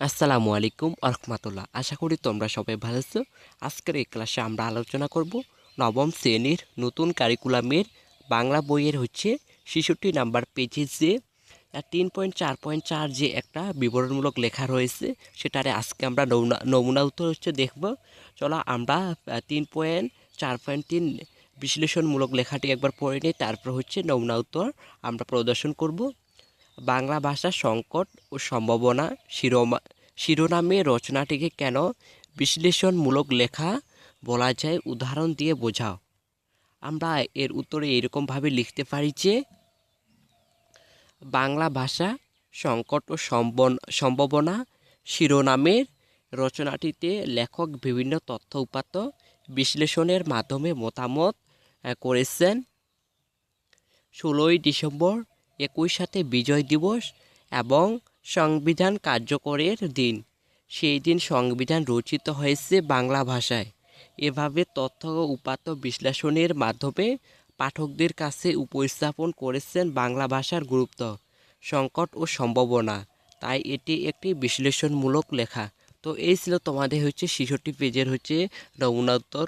আসসালামু আলাইকুম আরহামাতুল্লাহ। আশা করি তোমরা সবাই ভালো আছো। আজকের এই ক্লাসে আমরা আলোচনা করব নবম শ্রেণির নতুন কারিকুলামের বাংলা বইয়ের হচ্ছে শিশুটি নাম্বার পেজে যে তিন পয়েন্ট চার পয়েন্ট চার যে একটা বিবরণমূলক লেখা রয়েছে, সেটারে আজকে আমরা নমুনা নমুনা উত্তর হচ্ছে দেখব। চলো আমরা তিন পয়েন্ট চার পয়েন্ট তিন বিশ্লেষণমূলক লেখাটি একবার পড়ে নিই, তারপর হচ্ছে নমুনা উত্তর আমরা প্রদর্শন করব। বাংলা ভাষার সংকট ও সম্ভাবনা শিরোমা, শিরোনামে রচনাটিকে কেন বিশ্লেষণমূলক লেখা বলা যায় উদাহরণ দিয়ে বোঝাও। আমরা এর উত্তরে এরকমভাবে লিখতে পারি যে, বাংলা ভাষা সংকট ও সম্ভাবনা শিরোনামের রচনাটিতে লেখক বিভিন্ন তথ্য উপাত্ত বিশ্লেষণের মাধ্যমে মতামত করেছেন। ষোলোই ডিসেম্বর একই সাথে বিজয় দিবস এবং সংবিধান কার্যকরের দিন। সেই দিন সংবিধান রচিত হয়েছে বাংলা ভাষায়। এভাবে তথ্য ও উপাত্ত বিশ্লেষণের মাধ্যমে পাঠকদের কাছে উপস্থাপন করেছেন বাংলা ভাষার গুরুত্ব, সংকট ও সম্ভাবনা। তাই এটি একটি বিশ্লেষণমূলক লেখা। তো এই ছিল তোমাদের হচ্ছে ছেষট্টি পেজের হচ্ছে উত্তর।